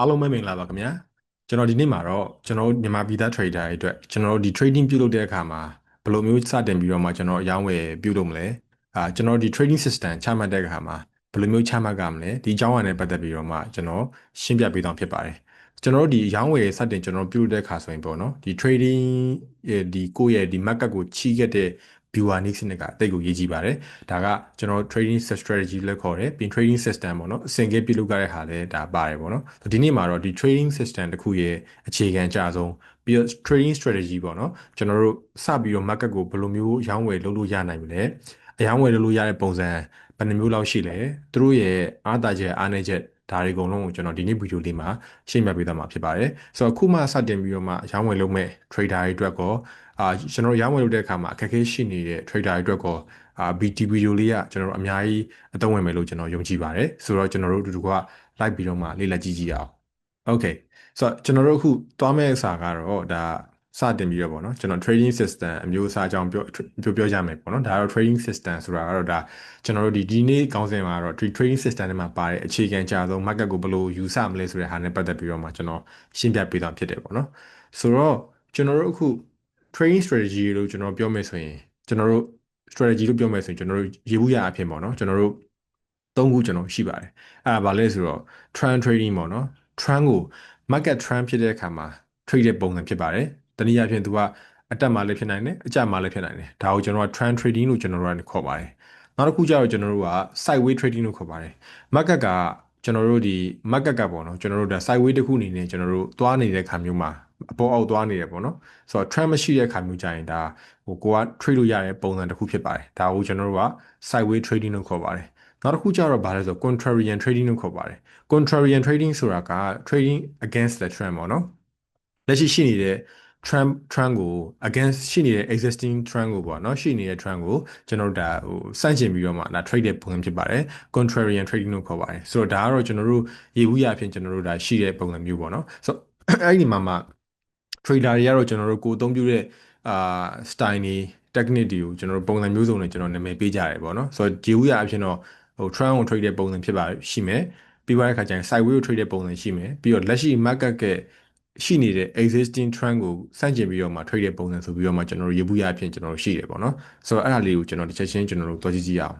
အားလုံးပဲမင်္ဂလာပါခင်ဗျာကျွန်တော်ဒီနေ့မှာတော့ကျွန်တော်မြန်မာပြည်သား trader တွေအတွက်ကျွန်တော်ဒီ trading ပြုလုပ်တဲ့အခါမှာဘယ်လိုမျိုးစတင်ပြီးတော့မှကျွန်တော်အရောင်းဝယ်ပြုလုပ်မလဲအာကျွန်တော်ဒီ trading system ချမှတ်တဲ့အခါမှာဘယ်လိုမျိုးချမှတ်ကြမလဲဒီအကြောင်းအရာနဲ့ပတ်သက်ပြီးတော့မှကျွန်တော်ရှင်းပြပေးသွားဖြစ်ပါတယ်ကျွန်တော်တို့ဒီအရောင်းဝယ်စတင်ကျွန်တော်ပြုလုပ်တဲ့အခါဆိုရင်ပေါ့နော်ဒီ trading ဒီကိုယ့်ရဲ့ဒီ market ကိုချီးခဲ့တဲ့ viewer niche စနစ်ကတိတ်ကိုရေးကြည့်ပါတယ်ဒါကကျွန်တော် trading strategy လို့ခေါ်တယ်ပြီး trading system ပေါ့နော်အစင်ကပြုလုပ်ကြတဲ့ဟာလည်းဒါပါတယ်ပေါ့နော်ဒီနေ့မှာတော့ဒီ trading system တစ်ခုရဲ့အခြေခံအကြဆုံးပြီးတော့ trading strategy ပေါ့နော်ကျွန်တော်တို့စပြီးတော့ market ကိုဘယ်လိုမျိုးရောင်းဝယ်လုပ်လို့ရနိုင်မလဲအရောင်းဝယ်လုပ်လို့ရတဲ့ပုံစံဘယ်နှမျိုးလောက်ရှိလဲသူတို့ရဲ့အားသာချက်အားနည်းချက် ဒါတွေအကုန်လုံးကိုကျွန်တော်ဒီနေ့ဗီဒီယိုလေးမှာရှင်းပြပေးသွားမှာဖြစ်ပါတယ်ဆိုတော့အခုမှစတင်ပြီးတော့မှရောင်းဝယ်လုပ်မဲ့ trader တွေအတွက်ကောအာကျွန်တော်ရောင်းဝယ်လုပ်တဲ့အခါမှာအခက်အခဲရှိနေတဲ့ trader တွေအတွက်ကောအာ BT ဗီဒီယိုလေးကကျွန်တော်တို့အများကြီးအသုံးဝင်မယ်လို့ကျွန်တော်ယုံကြည်ပါတယ်ဆိုတော့ကျွန်တော်တို့အတူတူက like ပြီးတော့မှလေ့လာကြည့်ကြည့်အောင် okay ဆိုတော့ကျွန်တော်တို့အခုသွားမယ့်အစားကတော့ဒါ စတင်ပြီးတော့ပေါ့နော်ကျွန်တော် trading system အမျိုးအစားအကြောင်းပြောပြောပြောကြမယ်ပေါ့နော်ဒါကတော့ trading system ဆိုတာကတော့ဒါကျွန်တော်တို့ဒီဒီနေ့ကောင်းစင်မှာတော့ဒီ trading system ထဲမှာပါတဲ့အခြေခံကြဆုံး market ကိုဘယ်လိုယူဆမလဲဆိုတဲ့ဟာနဲ့ပတ်သက်ပြီးတော့မှကျွန်တော်ရှင်းပြပေးသွားဖြစ်တယ်ပေါ့နော်ဆိုတော့ကျွန်တော်တို့အခု trading strategy လို့ကျွန်တော်ပြောမယ်ဆိုရင်ကျွန်တော်တို့ strategy လို့ပြောမယ်ဆိုရင်ကျွန်တော်တို့ရေဘူးရအဖြစ်ပေါ့နော်ကျွန်တော်တို့သုံးခုကျွန်တော်ရှိပါတယ်အဲ့ဒါဘာလဲဆိုတော့ trend trading ပေါ့နော် trend ကို market trend ဖြစ်တဲ့အခါမှာ trade တဲ့ပုံစံဖြစ်ပါတယ် တနည်းအားဖြင့်သူကအတက်မှလည်းဖြစ်နိုင်တယ်အကျမှလည်းဖြစ်နိုင်တယ်ဒါကိုကျွန်တော်က trend trading လို့ကျွန်တော်တို့ကခေါ်ပါတယ်နောက်တစ်ခုကျတော့ကျွန်တော်တို့က sideway trading လို့ခေါ်ပါတယ် market ကကျွန်တော်တို့ဒီ market ကပေါ့နော်ကျွန်တော်တို့ဒါ sideway တစ်ခုအနေနဲ့ကျွန်တော်တို့သွားနေတဲ့ခါမျိုးမှာအပေါ်အောက်သွားနေတယ်ပေါ့နော်ဆိုတော့ trend မရှိတဲ့ခါမျိုးကြရင်ဒါဟိုကိုက trade လို့ရတဲ့ပုံစံတစ်ခုဖြစ်ပါတယ်ဒါကိုကျွန်တော်တို့က sideway trading လို့ခေါ်ပါတယ်နောက်တစ်ခုကျတော့ဗာလဲဆို contrarian trading လို့ခေါ်ပါတယ် contrarian trading ဆိုတာက trading against the trend ပေါ့နော်လက်ရှိရှိနေတဲ့ trend trend ကို against ရှိနေတဲ့ existing trend ကိုပေါ့နော်ရှိနေတဲ့ trend ကိုကျွန်တော်တို့ဒါဟိုစန့်ကျင်ပြီးတော့မှဒါ trade တဲ့ပုံစံဖြစ်ပါတယ် contrarian trading လို့ခေါ်ပါတယ်ဆိုတော့ဒါကတော့ကျွန်တော်တို့ရေဘူးရအဖြစ်ကျွန်တော်တို့ဒါရှိတဲ့ပုံစံမျိုးပေါ့နော်ဆိုတော့အဲ့ဒီမှာမှ trader တွေကတော့ကျွန်တော်တို့ကိုအသုံးပြုတဲ့အာ style တွေ technique တွေကိုကျွန်တော်တို့ပုံစံမျိုးစုံနဲ့ကျွန်တော်နာမည်ပေးကြရတယ်ပေါ့နော်ဆိုတော့ရေဘူးရအဖြစ်တော့ဟို trend ကို trade တဲ့ပုံစံဖြစ်ပါရှိမယ်ပြီးသွားတဲ့ခါကျရင် sideway ကို trade တဲ့ပုံစံရှိမယ်ပြီးတော့လက်ရှိ market က ရှိနေတဲ့ existing trend ကိုစန့်ကျင်ပြီးတော့မှ trade တဲ့ပုံစံဆိုပြီးတော့မှကျွန်တော်တို့ရေဘူးရအဖြစ်ကျွန်တော်တို့ရှိတယ်ပေါ့နော်ဆိုတော့အဲ့ဒါလေးကိုကျွန်တော်တစ်ချက်ချင်းကျွန်တော်တို့တွားကြည့်ကြည့်အောင်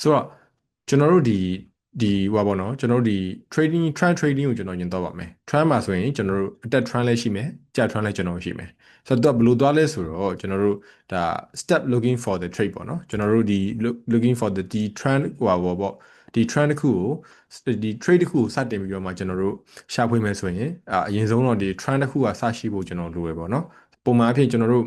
ဆိုတော့ကျွန်တော်တို့ဒီဒီဟိုပါပေါ့နော်ကျွန်တော်တို့ဒီ trading trend trading ကိုကျွန်တော်ညင်တော့ပါမယ် trend မှာဆိုရင်ကျွန်တော်တို့အတက် trend လည်းရှိမယ်ကျ trend လည်းကျွန်တော်ရှိမယ်ဆိုတော့ဘယ်လိုသွားလဲဆိုတော့ကျွန်တော်တို့ဒါ step looking for the trade ပေါ့နော်ကျွန်တော်တို့ဒီ looking for the ဒီ trend ဟိုပါပေါ့ ဒီ trend တစ်ခုကိုဒီ trade တစ်ခုကိုစတင်ပြီးတော့မှကျွန်တော်တို့ရှာဖွေမယ်ဆိုရင်အရင်ဆုံးတော့ဒီ trend တစ်ခုကစရှိဖို့ကျွန်တော်လိုရပေါ့နော်ပုံမှန်အဖြစ်ကျွန်တော်တို့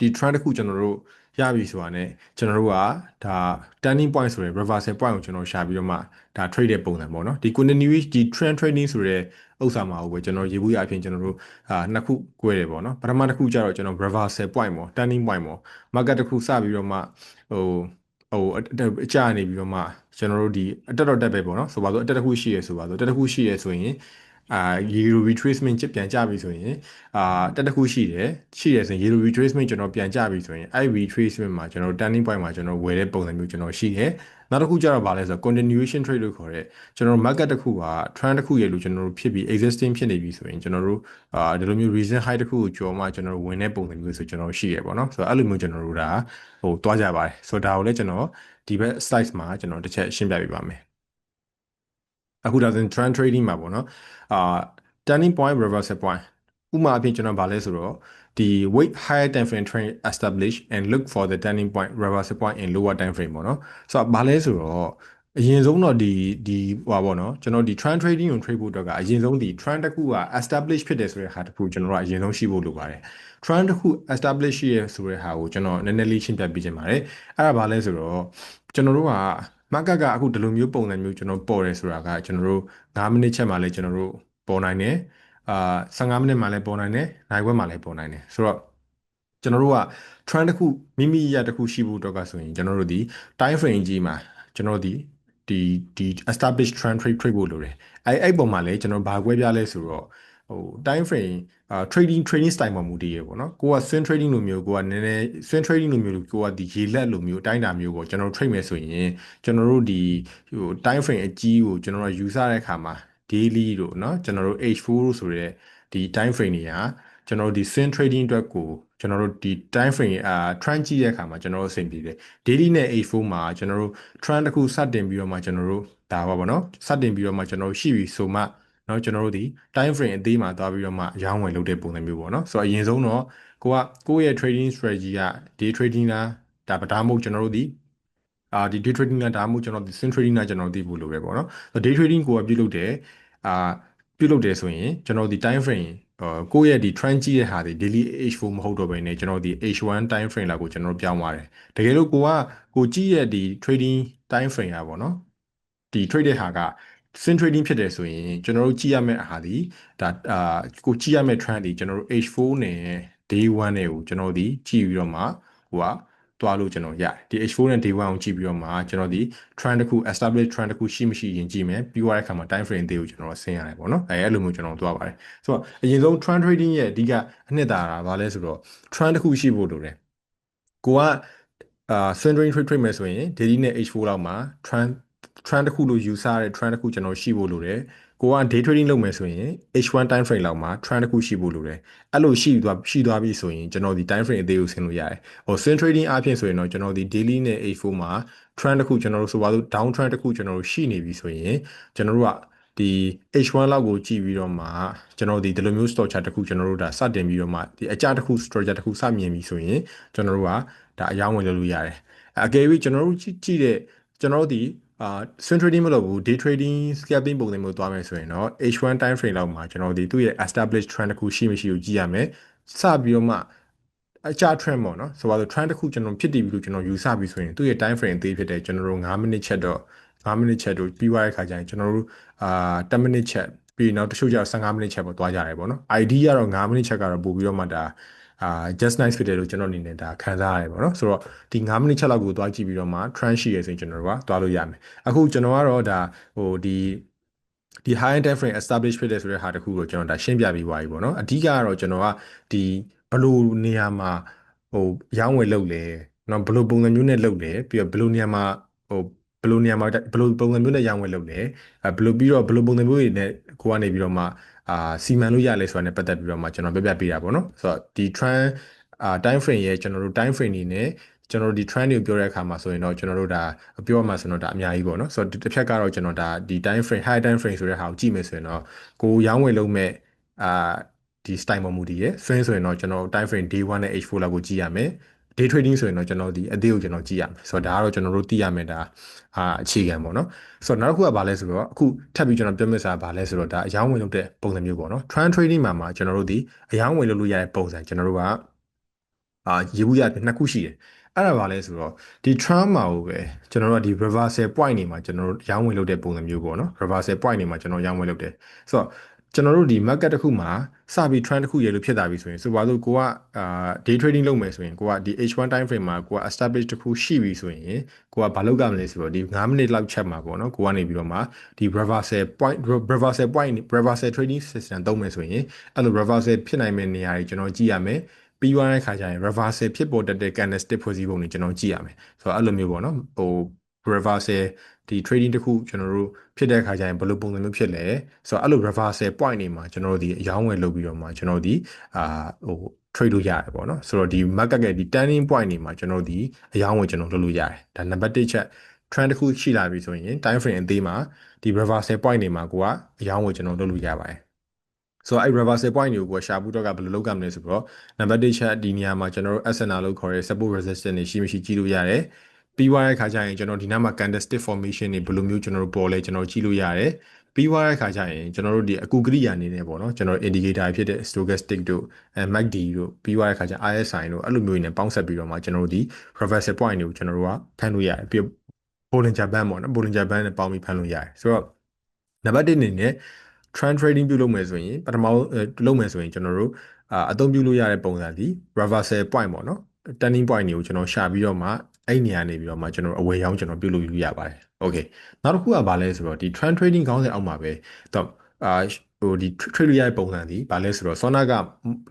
ဒီ trend တစ်ခုကျွန်တော်တို့ရပြီဆိုတာနဲ့ကျွန်တော်တို့ကဒါ turning point ဆိုတဲ့ reversal point ကိုကျွန်တော်ရှာပြီးတော့မှဒါ trade တဲ့ပုံစံပေါ့နော်ဒီ continuous ဒီ trend trading ဆိုတဲ့ဥစ္စာမှာကိုပဲကျွန်တော်ရေဘူးရအဖြစ်ကျွန်တော်တို့အာနှစ်ခု꿰တယ်ပေါ့နော်ပထမတစ်ခုကျတော့ကျွန်တော် reversal point ပေါ့ turning point ပေါ့ market တစ်ခုစပြီးတော့မှဟို ဟိုအကြနေပြီးတော့မှကျွန်တော်တို့ဒီအတက်တော့တက်ပဲပေါ့နော်ဆိုပါတော့အတက်တစ်ခုရှိရဆိုပါတော့တက်တစ်ခုရှိရဆိုရင်အာ Euro retracement ပြန်ကြပြီဆိုရင်အာတက်တစ်ခုရှိတယ်ရှိတယ်ဆိုရင် Euro retracement ကျွန်တော်ပြန်ကြပြီဆိုရင်အဲ့ retracement မှာကျွန်တော် turning point မှာကျွန်တော်ဝယ်တဲ့ပုံစံမျိုးကျွန်တော်ရှိတယ် နောက်တစ်ခုကျတော့ဗာလဲဆိုတော့ continuation trade လို့ခေါ်တဲ့ကျွန်တော် market တစ်ခုက trend တစ်ခုရဲ့လို့ကျွန်တော်တို့ဖြစ်ပြီး existing ဖြစ်နေပြီဆိုရင်ကျွန်တော်တို့အာဒီလိုမျိုး recent high တစ်ခုကိုကျော်မှကျွန်တော်တို့ဝင်တဲ့ပုံစံမျိုးဆိုကျွန်တော်ရှိရပေါ့နော်ဆိုတော့အဲ့လိုမျိုးကျွန်တော်တို့ဒါဟိုတွားကြပါတယ်ဆိုတော့ဒါကိုလည်းကျွန်တော်ဒီဘက် slides မှာကျွန်တော်တစ်ချက်ရှင်းပြပေးပါမယ်အခုဒါဆိုရင် trend trading မှာပေါ့နော်အာ turning point reversal point ဥပမာအဖြစ်ကျွန်တော်ဗာလဲဆိုတော့ ဒီ wait higher time frame trend establish and look for the turning point reversal point in lower time frame ပေါ့နော်ဆိုတော့ဗာလဲဆိုတော့အရင်ဆုံးတော့ဒီဒီဟိုပါပေါ့နော်ကျွန်တော်ဒီ trend trading ကို trade ဖို့အတွက်ကအရင်ဆုံးဒီ trend တစ်ခုက establish ဖြစ်တယ်ဆိုတဲ့ဟာတစ်ခုကျွန်တော်ကအရင်ဆုံးရှိဖို့လိုပါတယ် trend တစ်ခု establish ရှိရဆိုတဲ့ဟာကိုကျွန်တော်နည်းနည်းလေးရှင်းပြပေးချင်ပါတယ်အဲ့ဒါဘာလဲဆိုတော့ကျွန်တော်တို့က market ကအခုဒီလိုမျိုးပုံစံမျိုးကျွန်တော်ပေါ်တယ်ဆိုတာကကျွန်တော်တို့9မိနစ်ချက်မှလည်းကျွန်တော်တို့ပေါ်နိုင်တယ် အာ15မိနစ်မှလည်းပေါ်နိုင်တယ်နိုင်ခွက်မှလည်းပေါ်နိုင်တယ်ဆိုတော့ကျွန်တော်တို့က trend တစ်ခုမိမိရတစ်ခုရှိဖို့တော့ကဆိုရင်ကျွန်တော်တို့ဒီ time frame ကြီးမှာကျွန်တော်တို့ဒီဒီဒီ established trend trade trade ဖို့လိုတယ်အဲအဲ့ပုံမှာလည်းကျွန်တော်ဘာကွဲပြားလဲဆိုတော့ဟို time frame အာ trading trading style မှာမူတည်ရပေါ့နော်ကိုက swing trading လိုမျိုးကိုကနည်းနည်း swing trading လိုမျိုးကိုကဒီရေလက်လိုမျိုးအတိုင်းတာမျိုးပေါ့ကျွန်တော် trade မယ်ဆိုရင်ကျွန်တော်တို့ဒီဟို time frame အကြီးကိုကျွန်တော်တို့ယူဆတဲ့အခါမှာ daily တို့เนาะကျွန်တော်တို့ H4 ဆိုတဲ့ဒီ time frame တွေဟာကျွန်တော်တို့ဒီ swing trading အတွက်ကိုကျွန်တော်တို့ဒီ time frame အာ trend ကြည့်တဲ့အခါမှာကျွန်တော်တို့အဆင်ပြေတယ် daily နဲ့ H4 မှာကျွန်တော်တို့ trend တစ်ခုစတင်ပြီးတော့မှကျွန်တော်တို့ဒါပါပေါ့နော်စတင်ပြီးတော့မှကျွန်တော်တို့ရှိပြီဆိုမှเนาะကျွန်တော်တို့ဒီ time frame အသေးမှာသွားပြီးတော့မှရောင်းဝယ်လုပ်တဲ့ပုံစံမျိုးပေါ့နော်ဆိုတော့အရင်ဆုံးတော့ကိုကကိုယ့်ရဲ့ trading strategy က day trading လားဒါပဒါမှမဟုတ်ကျွန်တော်တို့ဒီ အာဒီ day trading လားဒါမှမဟုတ်ကျွန်တော်ဒီ swing trading လားကျွန်တော်သိဖို့လိုပဲပေါ့နော် day trading ကိုကပြုလုပ်တယ်အာပြုလုပ်တယ်ဆိုရင်ကျွန်တော်ဒီ time frame ကိုယ့်ရဲ့ဒီ trend ကြီးတဲ့ဟာတွေ daily H4 မဟုတ်တော့ဘဲねကျွန်တော်ဒီ H1 time frame လာကိုကျွန်တော်ပြောင်းသွားတယ်တကယ်လို့ကိုကကိုကြည့်ရဲ့ဒီ trading time frame อ่ะပေါ့နော်ဒီ trade တဲ့ဟာက swing trading ဖြစ်တယ်ဆိုရင်ကျွန်တော်တို့ကြည့်ရမယ့်အားဒီဒါအာကိုကြည့်ရမယ့် trend ဒီကျွန်တော်တို့ H4 နဲ့ day 1နဲ့ကိုကျွန်တော်ဒီကြည့်ပြီးတော့မှဟိုက သွားလို့ကျွန်တော်ရတယ်ဒီ H4 နဲ့ day 1ကိုကြည့်ပြီးတော့မှကျွန်တော်ဒီ trend တစ်ခု establish trend တစ်ခုရှိမရှိရင်ကြည့်မယ်ပြီးသွားတဲ့အခါမှာ time frame တွေကိုကျွန်တော်ဆင်းရတယ်ပေါ့နော်အဲအဲ့လိုမျိုးကျွန်တော်သွားပါတယ်ဆိုတော့အရင်ဆုံး trend trading ရဲ့အဓိကအနှစ်သာရဘာလဲဆိုတော့ trend တစ်ခုရှိဖို့လိုတယ်ကိုကအာ swing trading trade trade မယ်ဆိုရင် daily နဲ့ H4 လောက်မှာ trend trend တစ်ခုလို့ယူဆရတဲ့ trend တစ်ခုကျွန်တော်ရှိဖို့လိုတယ် ကိုက day trading လုပ်မယ်ဆိုရင် H1 time frame လောက်မှာ trend တစ်ခုရှိဖို့လိုတယ်အဲ့လိုရှိသွားရှိသွားပြီဆိုရင်ကျွန်တော်ဒီ time frame အသေးကိုဆင်းလို့ရတယ်ဟို swing trading အပြင်ဆိုရင်တော့ကျွန်တော်ဒီ daily နဲ့ H4 မှာ trend တစ်ခုကျွန်တော်တို့ဆိုပါစို့ down trend တစ်ခုကျွန်တော်တို့ရှိနေပြီဆိုရင်ကျွန်တော်တို့ကဒီ H1 လောက်ကိုကြည့်ပြီးတော့မှကျွန်တော်ဒီဒီလိုမျိုး stock chart တစ်ခုကျွန်တော်တို့ဒါစတင်ပြီးတော့မှဒီအကြတစ်ခု structure တစ်ခုစမြင်ပြီဆိုရင်ကျွန်တော်တို့ကဒါအယောင်းဝင်လုပ်လို့ရတယ်အကယ်၍ကျွန်တော်တို့ကြည့်တဲ့ကျွန်တော်တို့ဒီ အာ swing trading မလုပ်ဘူး day trading scalping ပုံစံမျိုးသွားမယ်ဆိုရင်တော့ H1 time frame လောက်မှာကျွန်တော်ဒီသူ့ရဲ့ established trend တစ်ခုရှိမရှိကိုကြည့်ရမယ်စပြီးတော့မှအချ trend ပေါ့နော်ဆိုတော့ trend တစ်ခုကျွန်တော်ဖြစ်တည်ပြီလို့ကျွန်တော်ယူဆပြီးဆိုရင်သူ့ရဲ့ time frame အသေးဖြစ်တဲ့ကျွန်တော်တို့9မိနစ်ချက်တော့9မိနစ်ချက်တို့ပြီးသွားတဲ့ခါကျရင်ကျွန်တော်တို့အာ10မိနစ်ချက်ပြီးနောက်တချို့ကျတော့15မိနစ်ချက်ပေါ့သွားကြတယ်ပေါ့နော် ID ကတော့9မိနစ်ချက်ကတော့ပို့ပြီးတော့မှဒါ အာ just nice ဖြစ်တယ်လို့ကျွန်တော်အနေနဲ့ဒါခံစားရတယ်ပေါ့နော်ဆိုတော့ဒီ9မိနစ်6လောက်ကိုသွားကြည့်ပြီးတော့မှ trend ရှိရယ်ဆိုရင်ကျွန်တော်ကသွားလို့ရမယ်အခုကျွန်တော်ကတော့ဒါဟိုဒီဒီ high end frame establish ဖြစ်တယ်ဆိုတဲ့ဟာတခုကိုကျွန်တော်ဒါရှင်းပြပြီးသွားပြီပေါ့နော်အဓိကကတော့ကျွန်တော်ကဒီဘလို့နေရာမှာဟိုရောင်းဝယ်လုပ်လဲနော်ဘလို့ပုံစံမျိုးနဲ့လုပ်လဲပြီးတော့ဘလို့နေရာမှာဟိုဘလို့နေရာမှာဘလို့ပုံစံမျိုးနဲ့ရောင်းဝယ်လုပ်လဲအဲဘလို့ပြီးတော့ဘလို့ပုံစံမျိုးတွေနဲ့ကိုကနေပြီးတော့မှ အာစီမံလို့ရလဲဆိုတာနဲ့ပတ်သက်ပြီးတော့မှကျွန်တော်ပြပြပေးတာပေါ့နော်ဆိုတော့ဒီ trend အာ time frame ရဲ့ကျွန်တော်တို့ time frame နေနဲ့ကျွန်တော်တို့ဒီ trend တွေကိုပြောတဲ့အခါမှာဆိုရင်တော့ကျွန်တော်တို့ဒါပြောမှဆိုတော့ဒါအများကြီးပေါ့နော်ဆိုတော့တစ်ဖြတ်ကတော့ကျွန်တော်ဒါဒီ time frame high time frame ဆိုတဲ့ဟာကိုကြည့်မယ်ဆိုရင်တော့ကိုရောင်းဝယ်လုပ်မဲ့အာဒီ style ပေါ်မူတည်ရယ် swing ဆိုရင်တော့ကျွန်တော် time frame day 1နဲ့ h4 လောက်ကိုကြည့်ရမယ် day trading ဆိုရင်တော့ကျွန်တော်ဒီအသေးကိုကျွန်တော်ကြည့်ရမယ်ဆိုတော့ဒါကတော့ကျွန်တော်တို့သိရမယ်ဒါအာအခြေခံပေါ့နော်ဆိုတော့နောက်တစ်ခုကဘာလဲဆိုတော့အခုထပ်ပြီးကျွန်တော်ပြောမယ့်စာဘာလဲဆိုတော့ဒါအယောင်းဝင်လုပ်တဲ့ပုံစံမျိုးပေါ့နော် trend trading မှာမှာကျွန်တော်တို့ဒီအယောင်းဝင်လုပ်လို့ရတဲ့ပုံစံကျွန်တော်တို့ကအာရေဘူးရနှစ်ခုရှိတယ်အဲ့ဒါဘာလဲဆိုတော့ဒီ trend မှာကိုပဲကျွန်တော်တို့ကဒီ reversal point နေမှာကျွန်တော်တို့ရောင်းဝင်လုပ်တဲ့ပုံစံမျိုးပေါ့နော် reversal point နေမှာကျွန်တော်ရောင်းဝင်လုပ်တယ်ဆိုတော့ကျွန်တော်တို့ဒီ market တစ်ခုမှာ စပြီး trend တစ်ခုရေလို့ဖြစ်လာပြီဆိုရင်ဆိုပါစို့ကိုကအာ day trading လုပ်မယ်ဆိုရင်ကိုကဒီ H1 time frame မှာကိုက establish တစ်ခုရှိပြီဆိုရင်ကိုကဘာလုပ်ကြမလဲဆိုတော့ဒီ9မိနစ်လောက်ချက်မှာပေါ့နော်ကိုကနေပြီးတော့မှဒီ reversal point reversal point reversal trading system သုံးမယ်ဆိုရင်အဲ့လို reversal ဖြစ်နိုင်မယ့်နေရာတွေကျွန်တော်ကြည့်ရမယ်ပြီးသွားတဲ့ခါကျရင် reversal ဖြစ်ပေါ်တတ်တဲ့ candlestick ဖွဲ့စည်းပုံတွေကျွန်တော်ကြည့်ရမယ်ဆိုတော့အဲ့လိုမျိုးပေါ့နော်ဟို reversal ဒီ trading တခုကျွန်တော်တို့ဖြစ်တဲ့အခါကျရင်ဘယ်လိုပုံစံမျိုးဖြစ်လဲဆိုတော့အဲ့လို reversal point တွေမှာကျွန်တော်တို့ဒီအယောင်းဝယ်လုပ်ပြီးတော့မှကျွန်တော်တို့ဒီအာဟို trade လုပ်ရတယ်ပေါ့နော်ဆိုတော့ဒီ market ရဲ့ဒီ turning point တွေမှာကျွန်တော်တို့ဒီအယောင်းဝယ်ကျွန်တော်လုပ်လို့ရတယ်ဒါ number 1ချက် trend တစ်ခုရှိလာပြီဆိုရင် time frame အသေးမှာဒီ reversal point တွေမှာကိုကအယောင်းဝယ်ကျွန်တော်လုပ်လို့ရပါတယ်ဆိုတော့အဲ့ reversal point တွေကိုကိုရှာဘူးတော့ကဘယ်လိုလုပ်ကြမလဲဆိုတော့ number 1ချက်ဒီနေရာမှာကျွန်တော်တို့ SNR လို့ခေါ်တဲ့ support resistance တွေရှိမရှိကြည့်လို့ရတယ် ပြီးသွားတဲ့ခါကျရင်ကျွန်တော်ဒီနားမှာ candlestick formation တွေဘယ်လိုမျိုးကျွန်တော်တို့ပေါ်လဲကျွန်တော်ကြည့်လို့ရတယ်ပြီးသွားတဲ့ခါကျရင်ကျွန်တော်တို့ဒီအကူကရိယာအနေနဲ့ပေါ့နော်ကျွန်တော် indicator ဖြစ်တဲ့ stochastic တို့အဲ MACD တို့ပြီးသွားတဲ့ခါကျ RSI တို့အဲ့လိုမျိုးတွေနဲ့ပေါင်းဆက်ပြီးတော့မှကျွန်တော်တို့ဒီ reversal point တွေကိုကျွန်တော်တို့ကဖမ်းလို့ရတယ်ပြီး Bollinger Band ပေါ့နော် Bollinger Band နဲ့ပေါင်းပြီးဖမ်းလို့ရတယ်ဆိုတော့နံပါတ်1အနေနဲ့ trend trading ပြုလုပ်မယ်ဆိုရင်ပထမလုပ်မယ်ဆိုရင်ကျွန်တော်တို့အာအသုံးပြုလို့ရတဲ့ပုံစံဒီ reversal point ပေါ့နော် turning point တွေကိုကျွန်တော်ရှာပြီးတော့မှ အဲ့နေရာနေပြီးတော့မှကျွန်တော်အဝယ်ရောင်းကျွန်တော်ပြုလုပ်လို့ရပါတယ်။ Okay နောက်တစ်ခုကဘာလဲဆိုတော့ဒီ trend trading ခေါင်းစဉ်အောက်မှာပဲတော့အာဟိုဒီ trade ရတဲ့ပုံစံဒီဘာလဲဆိုတော့ Sona က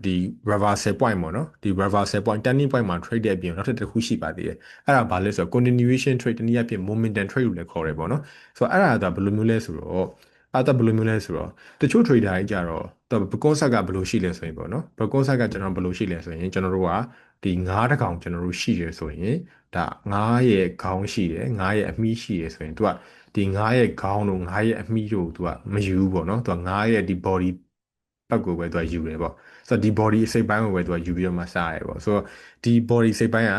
ဒီ reversal point ပေါ့နော်ဒီ reversal point turning point မှာ trade တဲ့အပြင်နောက်ထပ်တစ်ခုရှိပါသေးတယ်အဲ့ဒါဘာလဲဆိုတော့ continuation trade တနည်းအားဖြင့် momentum trade လို့လည်းခေါ်တယ်ပေါ့နော်ဆိုတော့အဲ့ဒါကဘယ်လိုမျိုးလဲဆိုတော့အဲ့ဒါဘယ်လိုမျိုးလဲဆိုတော့တချို့ trader တွေကြတော့တော့ concept ကဘယ်လိုရှိလဲဆိုရင်ပေါ့နော် concept ကကျွန်တော်ဘယ်လိုရှိလဲဆိုရင်ကျွန်တော်တို့က ဒီငါးတစ်ကောင်ကျွန်တော်တို့ရှိရဆိုရင်ဒါငါးရဲ့ခေါင်းရှိတယ်ငါးရဲ့အမီးရှိရဆိုရင်သူကဒီငါးရဲ့ခေါင်းတို့ငါးရဲ့အမီးတို့သူကမယူဘူးပေါ့နော်သူကငါးရဲ့ဒီ body ပတ်ကိုပဲသူကယူတယ်ပေါ့ဆိုတော့ဒီ body စိတ်ပိုင်းကိုပဲသူကယူပြီးတော့မှစားရတယ်ပေါ့ဆိုတော့ဒီ body စိတ်ပိုင်းက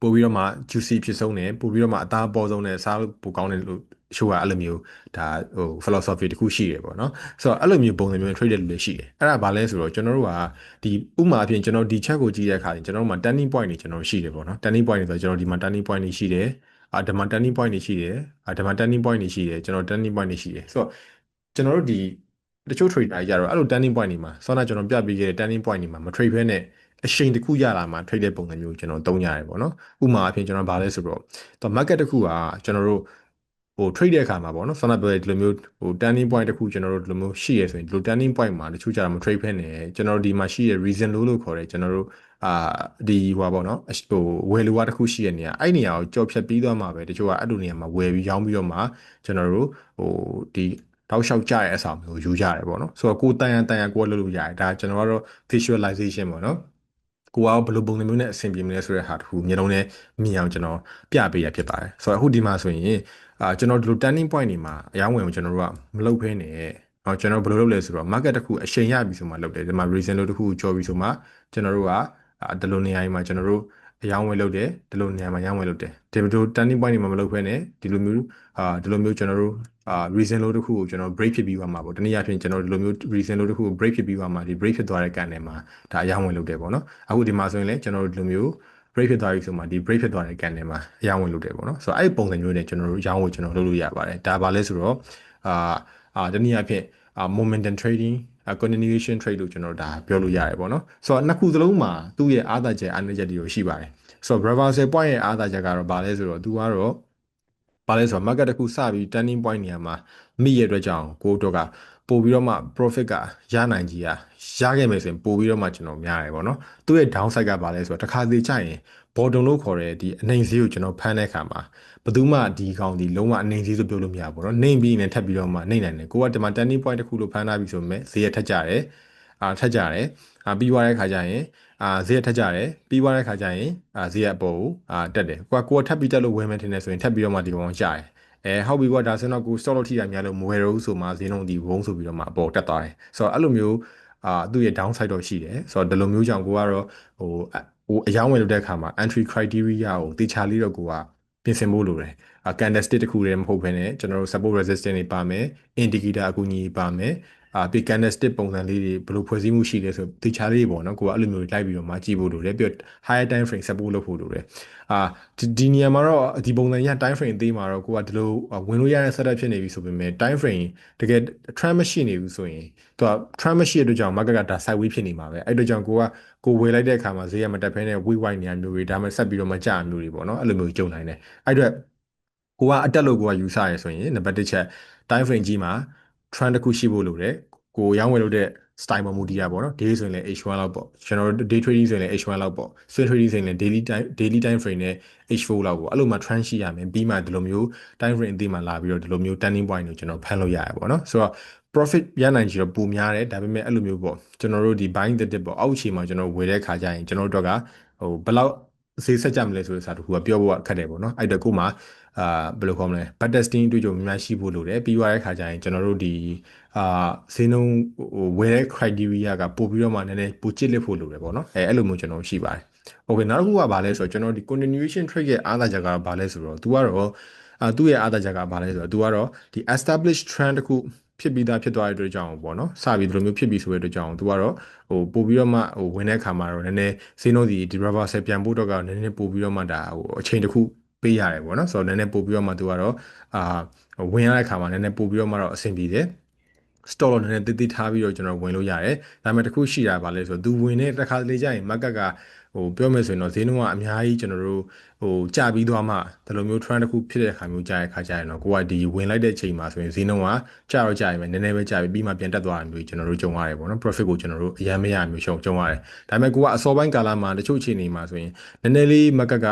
ပို့ပြီးတော့မှ juicy ဖြစ်ဆုံးတယ်ပို့ပြီးတော့မှအသားပေါ်ဆုံးတယ်စားလို့ပိုကောင်းတယ်လို့ ရှိုးကအဲ့လိုမျိုးဒါဟို philosophy တခုရှိတယ်ပေါ့နော်ဆိုတော့အဲ့လိုမျိုးပုံစံမျိုး trade တဲ့လူတွေရှိတယ်အဲ့ဒါဘာလဲဆိုတော့ကျွန်တော်တို့ကဒီဥမာအဖြစ်ကျွန်တော်ဒီ chat ကိုကြည့်တဲ့အခါကျကျွန်တော်တို့မှာ turning point တွေကျွန်တော်ရှိတယ်ပေါ့နော် turning point တွေဆိုတော့ကျွန်တော်ဒီမှာ turning point တွေရှိတယ်အာဒီမှာ turning point တွေရှိတယ်အာဒီမှာ turning point တွေရှိတယ်ကျွန်တော် turning point တွေရှိတယ်ဆိုတော့ကျွန်တော်တို့ဒီတချို့ trader တွေကြတော့အဲ့လို turning point တွေမှာဆောနာကျွန်တော်ပြပေးခဲ့တဲ့ turning point တွေမှာမ trade ဘဲနဲ့အရှိန်တစ်ခုရလာမှာ trade တဲ့ပုံစံမျိုးကျွန်တော်သုံးရတယ်ပေါ့နော်ဥမာအဖြစ်ကျွန်တော်ဗာလဲဆိုတော့တော့ market တစ်ခုကကျွန်တော်တို့ဟို trade တဲ့အခါမှာပေါ့နော်ဆောနာပြောတဲ့ဒီလိုမျိုးဟို turning point တစ်ခုကျွန်တော်တို့ဒီလိုမျိုးရှိရဆိုရင်ဒီလို turning point မှာတချို့ကြတော့မ trade ဖက်နဲ့ကျွန်တော်တို့ဒီမှာရှိရ reason လို့လို့ခေါ်တယ်ကျွန်တော်တို့အာဒီဟိုပါပေါ့နော်ဟိုဝယ်လိုဝါတစ်ခုရှိရနေရအဲ့နေရာကိုကြော်ဖြတ်ပြီးသွားမှာပဲတချို့ကအဲ့လိုနေရာမှာဝယ်ပြီးရောင်းပြီးတော့မှကျွန်တော်တို့ဟိုဒီတောက်လျှောက်ကြတဲ့အဆောင်မျိုးယူကြရတယ်ပေါ့နော်ဆိုတော့ကိုတန်ရန်တန်ရန်ကိုလုပ်လို့ရတယ်ဒါကျွန်တော်ကတော့ visualization ပေါ့နော်ကိုကဘယ်လိုပုံစံမျိုးနဲ့အဆင်ပြေမလဲဆိုတဲ့ဟာတခုမျိုးလုံးနဲ့မြင်အောင်ကျွန်တော်ပြပေးရဖြစ်ပါတယ်ဆိုတော့အခုဒီမှာဆိုရင် အာကျွန်တော်ဒီလို turning point တွေမှာအယောင်းဝင်ကိုကျွန်တော်တို့ကမလုပ်ဖဲနဲ့အော်ကျွန်တော်ဘယ်လိုလုပ်လဲဆိုတော့ market တစ်ခုအချိန်ရပြီဆိုမှလုပ်တယ်ဒီမှာ reason လို့တစ်ခုကြော်ပြီဆိုမှကျွန်တော်တို့ကဒီလိုနေရာကြီးမှာကျွန်တော်တို့အယောင်းဝင်လုပ်တယ်ဒီလိုနေရာမှာရောင်းဝင်လုပ်တယ်ဒီလို turning point တွေမှာမလုပ်ဖဲနဲ့ဒီလိုမျိုးအာဒီလိုမျိုးကျွန်တော်တို့အာ reason လို့တစ်ခုကိုကျွန်တော် break ဖြစ်ပြီးသွားမှာပေါ့တနည်းအားဖြင့်ကျွန်တော်ဒီလိုမျိုး reason လို့တစ်ခုကို break ဖြစ်ပြီးသွားမှာဒီ break ဖြစ်သွားတဲ့ကန်ထဲမှာဒါအယောင်းဝင်လုပ်တယ်ပေါ့နော်အခုဒီမှာဆိုရင်လည်းကျွန်တော်တို့ဒီလိုမျိုး break ဖြစ်သွားပြီဆိုမှဒီ break ဖြစ်သွားတဲ့ကန်ထဲမှာအယောင်းဝင်လုပ်တယ်ပေါ့နော်ဆိုတော့အဲ့ဒီပုံစံမျိုးနဲ့ကျွန်တော်တို့အယောင်းဝင်ကျွန်တော်လုပ်လို့ရပါတယ်ဒါပါလဲဆိုတော့အာအာတနည်းအားဖြင့် momentum trading continuation trade လို့ကျွန်တော်ဒါပြောလို့ရတယ်ပေါ့နော်ဆိုတော့နှစ်ခုစလုံးမှာသူ့ရဲ့အားသာချက်အားနည်းချက်တွေရှိပါတယ်ဆိုတော့ reversal point ရဲ့အားသာချက်ကတော့ဘာလဲဆိုတော့သူကတော့ ဘာလဲဆိုတော့ market တစ်ခုစပြီး turning point နေရာမှာမိရတဲ့အတွက်ကြောင့်ကိုတို့ကပို့ပြီးတော့မှ profit ကရနိုင်ကြီးอ่ะရခဲ့မယ်ဆိုရင်ပို့ပြီးတော့မှကျွန်တော်များတယ်ပေါ့နော်သူ့ရဲ့ downside ကဘာလဲဆိုတော့တစ်ခါသေးကြရင် bottom လို့ခေါ်တဲ့ဒီအနေဈေးကိုကျွန်တော်ဖမ်းတဲ့အခါမှာဘယ်သူမှဒီကောင်ဒီလုံးဝအနေဈေးဆိုပြောလို့မရဘူးပေါ့နော်နှိမ့်ပြီးနေထပ်ပြီးတော့မှနှိမ့်နိုင်တယ်ကိုကဒီမှာ turning point တစ်ခုလို့ဖမ်းထားပြီဆိုပေမဲ့ဈေးရထက်ကြတယ်အာထက်ကြတယ်အာပြီးသွားတဲ့ခါကျရင် အာဈေးရထက်ကြတယ်ပြီးသွားတဲ့ခါကျရင်အာဈေးရအပေါ်ကိုအာတက်တယ်ကိုကကိုကထပ်ပြီးတက်လို့ဝယ်မယ်ထင်တယ်ဆိုရင်ထပ်ပြီးတော့မှဒီကောင်ကျတယ်အဲဟုတ်ပြီကွာဒါဆိုတော့ကို stop လို့ထိတာများလို့မဝယ်တော့ဘူးဆိုမှဈေးနှုန်းဒီဝုန်းဆိုပြီးတော့မှအပေါ်တက်သွားတယ်ဆိုတော့အဲ့လိုမျိုးအာသူ့ရဲ့ downside တော့ရှိတယ်ဆိုတော့ဒီလိုမျိုးကြောင့်ကိုကတော့ဟိုဟိုအယောင်းဝင်လုပ်တဲ့အခါမှာ entry criteria ကိုတေချာလေးတော့ကိုကပြင်ဆင်ဖို့လိုတယ်။ candlestick တခုတည်းမဟုတ်ဘဲနဲ့ကျွန်တော်တို့ support resistance တွေပါမယ် indicator အကူအညီပါမယ် အာပြီး candlestick ပုံစံလေးတွေဘယ်လိုဖွဲ့စည်းမှုရှိလဲဆိုတေချာလေးပေါ့နော်ကိုကအဲ့လိုမျိုးလိုက်ပြီးတော့မှကြည့်ဖို့လိုတယ်ပြီးတော့ higher time frame support လုပ်ဖို့လိုတယ်အာဒီဒီနေရာမှာတော့ဒီပုံစံကြီး time frame သေးမှာတော့ကိုကဒီလိုဝင်လို့ရတဲ့ setup ဖြစ်နေပြီဆိုပေမဲ့ time frame တကယ် trend မရှိနေဘူးဆိုရင်သူက trend မရှိတဲ့အတွက်ကြောင့် market ကဒါ sideways ဖြစ်နေမှာပဲအဲ့အတွက်ကြောင့်ကိုကကိုဝယ်လိုက်တဲ့အခါမှာဈေးကမတက်ဖဲနဲ့ weak white နေရာမျိုးတွေဒါမှဆက်ပြီးတော့မကျမျိုးတွေပေါ့နော်အဲ့လိုမျိုးကြုံနိုင်တယ်အဲ့အတွက်ကိုကအတက်လို့ကိုကယူဆရဆိုရင်နံပါတ်1ချက် time frame ကြီးမှာ trend တစ်ခုရှိဖို့လိုတယ်ကိုရောင်းဝယ်လို့တဲ့ style မှာမူတည်ရပါတော့ day ဆိုရင်လည်း H1 လောက်ပေါ့ကျွန်တော်တို့ day trading ဆိုရင်လည်း H1 လောက်ပေါ့ swing trading ဆိုရင်လည်း daily time daily time frame နဲ့ H4 လောက်ပေါ့အဲ့လိုမှ trend ရှိရမယ်ပြီးမှဒီလိုမျိုး time frame အသေးမှလာပြီးတော့ဒီလိုမျိုး turning point ကိုကျွန်တော်ဖမ်းလို့ရရပါတော့ဆိုတော့ profit ရနိုင်ချေတော့ပိုများတယ်ဒါပေမဲ့အဲ့လိုမျိုးပေါ့ကျွန်တော်တို့ဒီ buying the dip ပေါ့အောက်ခြေမှာကျွန်တော်ဝယ်တဲ့ခါကျရင်ကျွန်တော်တို့ကဟိုဘယ်လောက်ဈေးဆက်ကြမလဲဆိုတဲ့စာတခုကပြောဖို့ခက်တယ်ပေါ့နော်အဲ့တော့ကိုမှ အာဘယ်လိုခေါ်မလဲ bad testing တွေ့ကြုံများရှိဖို့လိုတယ်ပြီးသွားတဲ့ခါကျရင်ကျွန်တော်တို့ဒီအာဈေးနှုန်းဟိုဝယ်တဲ့ criteria ကပို့ပြီးတော့မှနည်းနည်းပိုချစ်လက်ဖို့လိုတယ်ပေါ့နော်အဲအဲ့လိုမျိုးကျွန်တော်ရှိပါတယ် okay နောက်တစ်ခုကဘာလဲဆိုတော့ကျွန်တော်ဒီ continuation trade ရဲ့အားသာချက်ကဘာလဲဆိုတော့ तू ကတော့အာသူ့ရဲ့အားသာချက်ကဘာလဲဆိုတော့ तू ကတော့ဒီ established trend တခုဖြစ်ပြီးသားဖြစ်သွားတဲ့အတွက်ကြောင့်ပေါ့နော်စပြီးဒီလိုမျိုးဖြစ်ပြီးဆိုတဲ့အတွက်ကြောင့်သူကတော့ဟိုပို့ပြီးတော့မှဟိုဝင်တဲ့ခါမှာတော့နည်းနည်းဈေးနှုန်းဒီဒီ reversal ပြန်ဖို့တော့ကနည်းနည်းပို့ပြီးတော့မှဒါဟိုအချိန်တစ်ခု ပေးရတယ်ပေါ့နော်ဆိုတော့နည်းနည်းပို့ပြီးတော့မှသူကတော့အာဝင်ရတဲ့ခါမှာနည်းနည်းပို့ပြီးတော့မှတော့အဆင်ပြေတယ် store လို့နည်းနည်းတိတိထားပြီးတော့ကျွန်တော်ဝင်လို့ရတယ်ဒါပေမဲ့တခုရှိတာပါလဲဆိုတော့သူဝင်တဲ့တစ်ခါလေကြာရင် market ကဟိုပြောမယ်ဆိုရင်တော့ဈေးနှုန်းကအများကြီးကျွန်တော်တို့ဟိုကျပြီးသွားမှဒီလိုမျိုး trend တစ်ခုဖြစ်တဲ့အခါမျိုးကြာတဲ့အခါကျရင်တော့ကိုကဒီဝင်လိုက်တဲ့ချိန်မှာဆိုရင်ဈေးနှုန်းကကျတော့ကြာရင်ပဲနည်းနည်းပဲကြာပြီးပြီးမှပြန်တက်သွားတာမျိုးကျွန်တော်တို့ကြုံရတယ်ပေါ့နော် profit ကိုကျွန်တော်တို့အရင်မရမျိုးရှုံကြုံရတယ်ဒါပေမဲ့ကိုကအစောပိုင်းကာလမှာတချို့ချိန်တွေမှာဆိုရင်နည်းနည်းလေး market က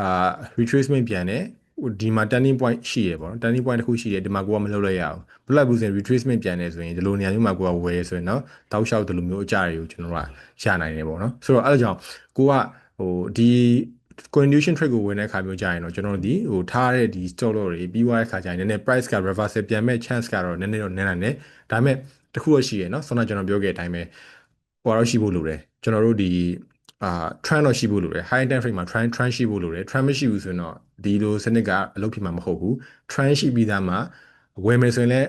အာ retracement ပြန်တယ် ဟိုဒီမှာ turning point ရှိရပေါ့နော် turning point တစ်ခုရှိတယ်ဒီမှာကိုကမလုပ်လိုက်ရအောင်ဘလက်ဘူးဆိုရင် retracement ပြန်နေဆိုရင်ဒီလိုနေရာမျိုးမှာကိုကဝယ်ရဆိုရင်เนาะတောက်လျှောက်ဒီလိုမျိုးအကြတွေကိုကျွန်တော်တို့ကရနိုင်တယ်ပေါ့နော်ဆိုတော့အဲ့ဒါကြောင့်ကိုကဟိုဒီ continuation trade ကိုဝင်တဲ့အခါမျိုးကြာရင်တော့ကျွန်တော်တို့ဒီဟိုထားတဲ့ဒီ stop loss တွေပြီးသွားတဲ့အခါကျရင်နည်းနည်း price က reversal ပြန်မဲ့ chance ကတော့နည်းနည်းတော့နည်းနိုင်တယ်ဒါပေမဲ့တခုတော့ရှိရယ်เนาะဆောင်းကျွန်တော်ပြောခဲ့တဲ့အတိုင်းပဲဟိုတော့ရှိဖို့လိုတယ်ကျွန်တော်တို့ဒီ အာ trend တော့ရှိဖို့လိုတယ် high time frame မှာ trend trend ရှိဖို့လိုတယ် trend မရှိဘူးဆိုရင်တော့ဒီလိုစနစ်ကအလုပ်ဖြစ်မှာမဟုတ်ဘူး trend ရှိပြီးသားမှာဝယ်မယ်ဆိုရင်လည်း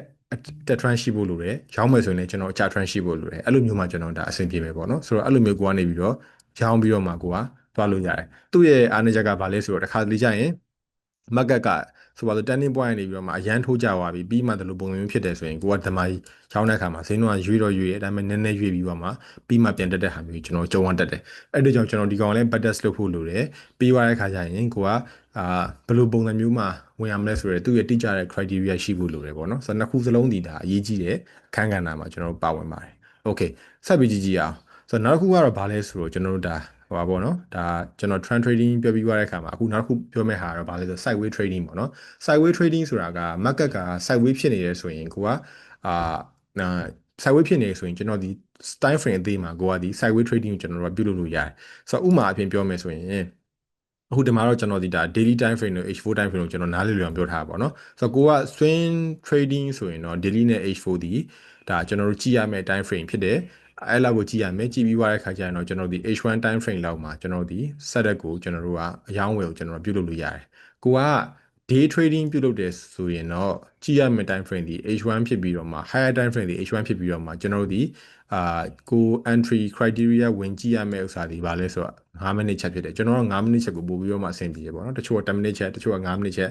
တက် trend ရှိဖို့လိုတယ်ရောင်းမယ်ဆိုရင်လည်းကျွန်တော်အချ trend ရှိဖို့လိုတယ်အဲ့လိုမျိုးမှကျွန်တော်ဒါအဆင်ပြေမယ်ပေါ့နော်ဆိုတော့အဲ့လိုမျိုးကိုကနေပြီးတော့ရောင်းပြီးတော့မှကိုကသွားလို့ရတယ်သူ့ရဲ့အားနည်းချက်ကဘာလဲဆိုတော့တစ်ခါတလေကျရင် market က ဆိုပါတော့ turning point နေပြီးတော့မှအရန်ထိုးကြသွားပြီပြီးမှတလို့ပုံစံမျိုးဖြစ်တယ်ဆိုရင်ကိုကဓမ္မကြီးရောင်းတဲ့အခါမှာဈေးနှုန်းကရွေ့တော့ရွေ့ရဲ့ဒါပေမဲ့နည်းနည်းရွေ့ပြီးတော့မှပြီးမှပြန်တက်တဲ့ဟာမျိုးကျွန်တော်ကြုံရတတ်တယ်အဲ့ဒါကြောင့်ကျွန်တော်ဒီကောင်လည်း bad test လုပ်ဖို့လိုတယ်ပြီးသွားတဲ့အခါကျရင်ကိုကအာဘယ်လိုပုံစံမျိုးမှဝင်ရမလဲဆိုရယ်သူ့ရဲ့တိကျတဲ့ criteria ရှိဖို့လိုတယ်ပေါ့နော်ဆိုတော့နှစ်ခုစလုံးဒီဒါအရေးကြီးတယ်အခန်းကဏ္ဍမှာကျွန်တော်တို့ပါဝင်ပါတယ် okay ဆက်ပြီးကြည့်ကြည့်အောင်ဆိုတော့နောက်တစ်ခုကတော့ဘာလဲဆိုတော့ကျွန်တော်တို့ဒါ ဟိုပါပေါ့နော်ဒါကျွန်တော် trend trading ပြောပြီးသွားတဲ့အခါမှာအခုနောက်တစ်ခုပြောမယ့်ဟာတော့ဘာလဲဆို sideway trading ပေါ့နော် sideway trading ဆိုတာက market က sideway ဖြစ်နေရဲဆိုရင်ကိုကအာ sideway ဖြစ်နေဆိုရင်ကျွန်တော်ဒီ time frame အသေးမှာကိုကဒီ sideway trading ကိုကျွန်တော်တို့ပြုလုပ်လို့ရတယ်ဆိုတော့ဥမာအဖြစ်ပြောမယ်ဆိုရင်အခုဒီမှာတော့ကျွန်တော်ဒီဒါ daily time frame နဲ့ H4 time frame ကိုကျွန်တော်နားလည်လည်အောင်ပြောထားပါပေါ့နော်ဆိုတော့ကိုက swing trading ဆိုရင်တော့ daily နဲ့ H4 ဒီဒါကျွန်တော်တို့ကြည့်ရမယ့် time frame ဖြစ်တယ် အဲ့လောက်ကိုကြည့်ရမယ်ကြည့်ပြီးွားတဲ့ခါကျရင်တော့ကျွန်တော်ဒီ H1 time frame လောက်မှာကျွန်တော်ဒီ setup ကိုကျွန်တော်တို့ကအယောင်းဝယ်ကိုကျွန်တော်ပြုလုပ်လို့ရတယ်ကိုက day trading ပြုလုပ်တယ်ဆိုရင်တော့ကြည့်ရမယ့် time frame ဒီ H1 ဖြစ်ပြီးတော့မှ higher time frame ဒီ H1 ဖြစ်ပြီးတော့မှကျွန်တော်တို့ဒီအာကို entry criteria ဝင်ကြည့်ရမယ့်ဥစ္စာတွေပါလဲဆိုတော့9မိနစ်ချက်ဖြစ်တယ်ကျွန်တော်တို့9မိနစ်ချက်ကိုပို့ပြီးတော့မှအဆင်ပြေရပေါ့နော်တချို့က10မိနစ်ချက်တချို့က9မိနစ်ချက်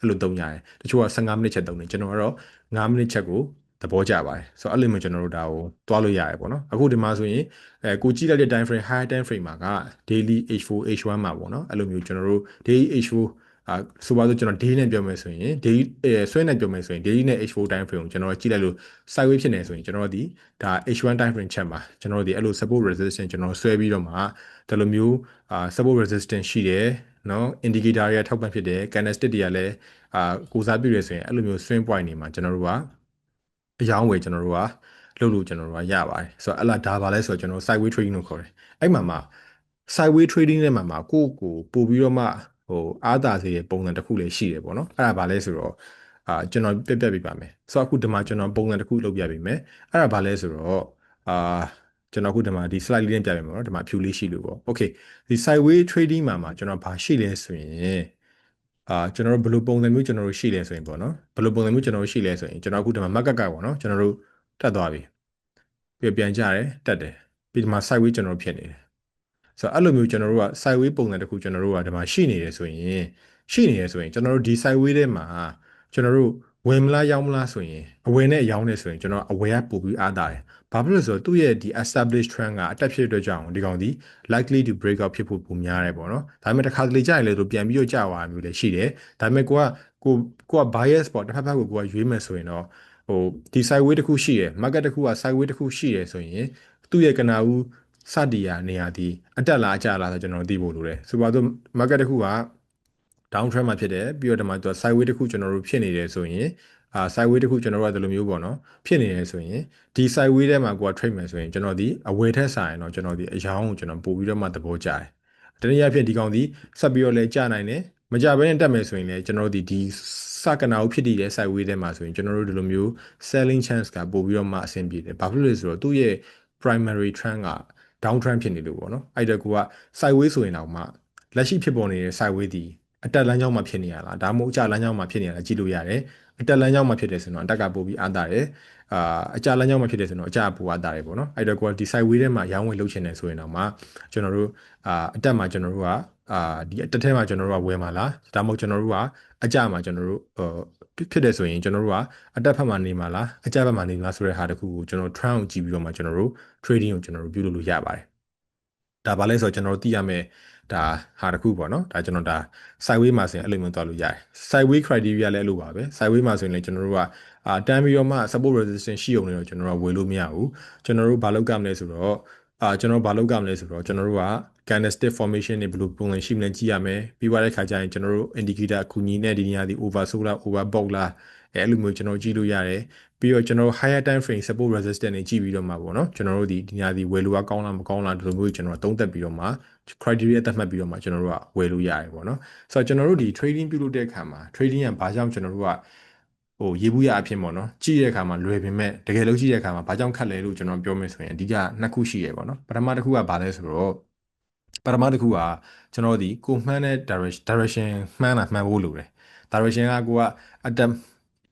အဲ့လိုသုံးရတယ်တချို့က15မိနစ်ချက်သုံးတယ်ကျွန်တော်ကတော့9မိနစ်ချက်ကို သဘောကျပါတယ်ဆိုတော့အဲ့လိုမျိုးကျွန်တော်တို့ဒါကိုတွားလို့ရတယ်ပေါ့နော်အခုဒီမှာဆိုရင်အဲကိုကြည့်လိုက်တဲ့ time frame high time frame မှာက daily h4 h1 မှာပေါ့နော်အဲ့လိုမျိုးကျွန်တော်တို့ daily h4 အာဆိုပါတော့ကျွန်တော် day နဲ့ပြောမယ်ဆိုရင် day အဲဆွဲနဲ့ပြောမယ်ဆိုရင် daily နဲ့ h4 time frame ကိုကျွန်တော်ကြည့်လိုက်လို့ sideways ဖြစ်နေဆိုရင်ကျွန်တော်ဒီဒါ h1 time frame ချက်မှာကျွန်တော်ဒီအဲ့လို support resistance ကျွန်တော်ဆွဲပြီးတော့မှဒီလိုမျိုးအာ support resistance ရှိတယ်နော် indicator တွေကထောက်ပံ့ဖြစ်တယ် candlestick တွေကလည်းအာကိုစားပြုရဆိုရင်အဲ့လိုမျိုး swing point တွေမှာကျွန်တော်တို့က အယောင်းဝယ်ကျွန်တော်တို့ကလုပ်လို့ကျွန်တော်တို့ကရပါတယ်ဆိုတော့အဲ့လားဒါပါလဲဆိုတော့ကျွန်တော် sideway trading လို့ခေါ်တယ်အဲ့မှာမှာ sideway trading ထဲမှာမှာကိုယ့်ကိုပို့ပြီးတော့မှဟိုအားသာစေတဲ့ပုံစံတစ်ခုလည်းရှိတယ်ပေါ့နော်အဲ့ဒါပါလဲဆိုတော့အာကျွန်တော်ပြက်ပြက်ပြပါမယ်ဆိုတော့အခုဒီမှာကျွန်တော်ပုံစံတစ်ခုလုပ်ပြပေးမယ်အဲ့ဒါပါလဲဆိုတော့အာကျွန်တော်အခုဒီမှာဒီ slide လေးနဲ့ပြပြမယ်ပေါ့နော်ဒီမှာဖြူလေးရှိလို့ပေါ့ okay ဒီ sideway trading မှာမှာကျွန်တော်ဘာရှိလဲဆိုရင် အာကျွန်တော်တို့ဘယ်လိုပုံစံမျိုးကျွန်တော်တို့ရှိလဲဆိုရင်ပေါ့နော်ဘယ်လိုပုံစံမျိုးကျွန်တော်တို့ရှိလဲဆိုရင်ကျွန်တော်အခုဒီမှာ market ကပေါ့နော်ကျွန်တော်တို့တက်သွားပြီပြီးပြန်ကြတယ်တက်တယ်ပြီးဒီမှာ sideway ကျွန်တော်တို့ဖြစ်နေတယ်ဆိုတော့အဲ့လိုမျိုးကျွန်တော်တို့က sideway ပုံစံတစ်ခုကျွန်တော်တို့ကဒီမှာရှိနေတယ်ဆိုရင်ရှိနေတယ်ဆိုရင်ကျွန်တော်တို့ဒီ sideway ထဲမှာကျွန်တော်တို့ဝင်မလားရောက်မလားဆိုရင်အဝင်နဲ့ရောင်းနေဆိုရင်ကျွန်တော်အဝယ်ကပို့ပြီးအားတာတယ်။ ဘာဖြစ်လို့လဲဆိုတော့သူ့ရဲ့ဒီ established trend ကအတက်ဖြစ်တဲ့အတွက်ကြောင့်ဒီကောင်ဒီ likely to break out ဖြစ်ဖို့ပုံများတယ်ပေါ့နော်။ဒါပေမဲ့တစ်ခါတလေကြာရင်လည်းသူပြန်ပြီးတော့ကြာသွားမျိုးလည်းရှိတယ်။ဒါပေမဲ့ကိုကကိုကိုက bias ပေါ့တစ်ဖက်ဖက်ကိုကိုကရွေးမယ်ဆိုရင်တော့ဟိုဒီ sideway တစ်ခုရှိရယ် market တစ်ခုက sideway တစ်ခုရှိရယ်ဆိုရင်သူ့ရဲ့ကနာဦးစတီယာနေရာဒီအတက်လားအကျလားဆိုကျွန်တော်သိဖို့လိုတယ်။ဆိုပါတော့ market တစ်ခုက down trend မှာဖြစ်တယ်ပြီးတော့ဒီမှာသူက sideway တစ်ခုကျွန်တော်တို့ဖြစ်နေတယ်ဆိုရင် အာ sideway တစ်ခုကျွန်တော်တို့ကဒီလိုမျိုးပေါ့နော်ဖြစ်နေတယ်ဆိုရင်ဒီ sideway ထဲမှာကိုက trade မယ်ဆိုရင်ကျွန်တော်ဒီအဝယ်ထက်ဆိုင်တော့ကျွန်တော်ဒီအယောင်းကိုကျွန်တော်ပို့ပြီးတော့မှသဘောကျတယ်တနည်းအားဖြင့်ဒီကောင်ဒီဆက်ပြီးတော့လဲကျနိုင်တယ်မကြဘဲနဲ့တက်မယ်ဆိုရင်လည်းကျွန်တော်တို့ဒီဒီစကနာကိုဖြစ်တည်တဲ့ sideway ထဲမှာဆိုရင်ကျွန်တော်တို့ဒီလိုမျိုး selling chance ကပို့ပြီးတော့မှအဆင်ပြေတယ်ဘာဖြစ်လို့လဲဆိုတော့သူ့ရဲ့ primary trend က down trend ဖြစ်နေလို့ပေါ့နော်အဲ့တော့ကိုက sideway ဆိုရင်တော့မှလက်ရှိဖြစ်ပေါ်နေတဲ့ sideway ဒီအတက်လမ်းကြောင်းမှာဖြစ်နေရလားဒါမှမဟုတ်အကျလမ်းကြောင်းမှာဖြစ်နေရလားကြည့်လို့ရတယ် အတက်လမ်းကြောင်းမှာဖြစ်တယ်ဆိုတော့အတက်ကပို့ပြီးအားတာတယ်အာအကျလမ်းကြောင်းမှာဖြစ်တယ်ဆိုတော့အကျပို့အားတာတယ်ပေါ့နော်အဲ့တော့ကိုကဒီ side way ထဲမှာရောင်းဝယ်လုပ်ချင်တယ်ဆိုရင်တော့မှကျွန်တော်တို့အာအတက်မှာကျွန်တော်တို့ကအာဒီအတက်ထဲမှာကျွန်တော်တို့ကဝယ်မှာလားဒါမှမဟုတ်ကျွန်တော်တို့ကအကျမှာကျွန်တော်တို့ဖြစ်တယ်ဆိုရင်ကျွန်တော်တို့ကအတက်ဖက်မှာနေမှာလားအကျဘက်မှာနေမှာဆိုတဲ့ဟာတခုကိုကျွန်တော် trend ကိုကြည့်ပြီးတော့မှကျွန်တော်တို့ trading ကိုကျွန်တော်တို့ပြုလုပ်လို့ရပါတယ်ဒါပါလဲဆိုတော့ကျွန်တော်တို့သိရမယ် ဒါဟာတစ်ခုပေါ့နော်ဒါကျွန်တော်ဒါ sideway မှာဆိုရင်အဲ့လိုမျိုးသွားလို့ရတယ် sideway criteria လည်းအဲ့လိုပါပဲ sideway မှာဆိုရင်လည်းကျွန်တော်တို့ကအာတန်ပြီးတော့မှ support resistance ရှိအောင်လည်းကျွန်တော်တို့ကဝယ်လို့မရဘူးကျွန်တော်တို့ဘာလုပ်ကြမလဲဆိုတော့အာကျွန်တော်ဘာလုပ်ကြမလဲဆိုတော့ကျွန်တော်တို့က candlestick formation တွေဘယ်လိုပုံစံရှိမလဲကြည့်ရမယ်ပြီးသွားတဲ့ခါကျရင်ကျွန်တော်တို့ indicator အကူအညီနဲ့ဒီနေရာဒီ oversold လား overbought လား အဲအဲ့လိုမျိုးကျွန်တော်ကြည့်လို့ရတယ်ပြီးတော့ကျွန်တော် higher time frame support resistance တွေကြည့်ပြီးတော့မှာပေါ့နော်ကျွန်တော်တို့ဒီဒီနေရာဒီဝယ်လို့ကောင်းလားမကောင်းလားဒီလိုမျိုးကျွန်တော်သုံးသပ်ပြီးတော့မှာ criteria သတ်မှတ်ပြီးတော့မှကျွန်တော်တို့ကဝယ်လို့ရတယ်ပေါ့နော်ဆိုတော့ကျွန်တော်တို့ဒီ trading ပြုလုပ်တဲ့အခါမှာ trading ကဘာကြောင့်ကျွန်တော်တို့ကဟိုရေဘူးရအဖြစ်ပေါ့နော်ကြည့်တဲ့အခါမှာလွယ်ပေမဲ့တကယ်လို့ကြည့်တဲ့အခါမှာဘာကြောင့်ခက်လဲလို့ကျွန်တော်ပြောမယ်ဆိုရင်အဓိကနှစ်ခုရှိရပေါ့နော်ပထမတစ်ခုကဘာလဲဆိုတော့ပထမတစ်ခုကကျွန်တော်ဒီကိုမှန်းတဲ့ direction direction မှန်းတာမှန်းဖို့လိုတယ် direction ကကိုကအတက်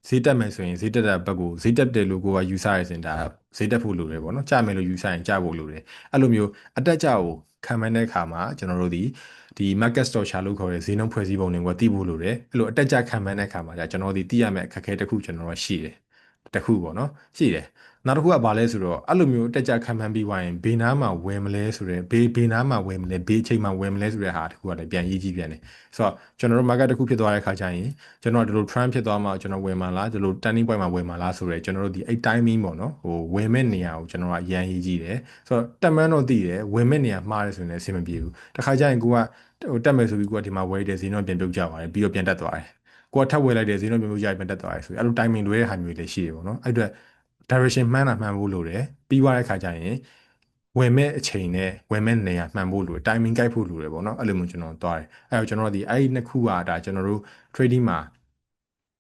ဈေးတက်မယ်ဆိုရင်ဈေးတက်တဲ့ဘက်ကိုဈေးတက်တယ်လို့ကိုကယူဆရစဉ်ဒါဈေးတက်ဖို့လိုတယ်ပေါ့နော်ကြမယ်လို့ယူဆရင်ကြဖို့လိုတယ်အဲ့လိုမျိုးအတက်ကြကိုခံမှန်းတဲ့အခါမှာကျွန်တော်တို့ဒီဒီ market structure လို့ခေါ်တဲ့ဈေးနှုန်းဖွဲ့စည်းပုံတွေကိုသိဖို့လိုတယ်အဲ့လိုအတက်ကြခံမှန်းတဲ့အခါမှာじゃကျွန်တော်ဒီသိရမယ့်အခက်အခဲတစ်ခုကျွန်တော်တို့ရှိတယ် တစ်ခုပေါ့နော်ရှိတယ်နောက်တစ်ခုကဘာလဲဆိုတော့အဲ့လိုမျိုးတက်ကြခံမှန်းပြီးသွားရင်ဘေးနားမှာဝယ်မလဲဆိုတော့ဘေးဘေးနားမှာဝယ်မလဲဘေးအချိန်မှာဝယ်မလဲဆိုတဲ့ဟာတစ်ခုကလည်းပြန်ရေးကြည့်ပြန်တယ်ဆိုတော့ကျွန်တော်တို့ market တစ်ခုဖြစ်သွားတဲ့ခါကျရင်ကျွန်တော်ဒီလို trend ဖြစ်သွားမှကျွန်တော်ဝယ်မှာလားဒီလို turning point မှာဝယ်မှာလားဆိုတော့ကျွန်တော်တို့ဒီအဲ့ timing ပေါ့နော်ဟိုဝယ်မဲ့နေရာကိုကျွန်တော်ကအရန်ရေးကြည့်တယ်ဆိုတော့တက်မှန်းတော့သိတယ်ဝယ်မဲ့နေရာမှားတယ်ဆိုရင်လည်းအဆင်မပြေဘူးတခါကျရင်ကိုကဟိုတက်မယ်ဆိုပြီးကိုကဒီမှာဝယ်တဲ့ဈေးနှုန်းပြန်ပြုတ်ကြပါတယ်ပြီးတော့ပြန်တက်သွားတယ် ကိုကထပ်ဝယ်လိုက်တဲ့ဈေးနှုန်းပြန်ပြုတ်ကြပြန်တက်သွားတယ်ဆိုရင်အဲ့လို timing တွေရဲ့ဟာမျိုးတွေရှိတယ်ပေါ့နော်အဲ့အတွက် direction မှန်းတာမှန်ဖို့လိုတယ်ပြီးသွားတဲ့ခါကျရင်ဝယ်မဲ့အချိန်နဲ့ဝယ်မဲ့နေရာမှန်ဖို့လိုတယ် timing ကိုက်ဖို့လိုတယ်ပေါ့နော်အဲ့လိုမျိုးကျွန်တော်သွားတယ်အဲ့တော့ကျွန်တော်ဒီအဲ့ဒီနှစ်ခုကဒါကျွန်တော်တို့ trading မှာ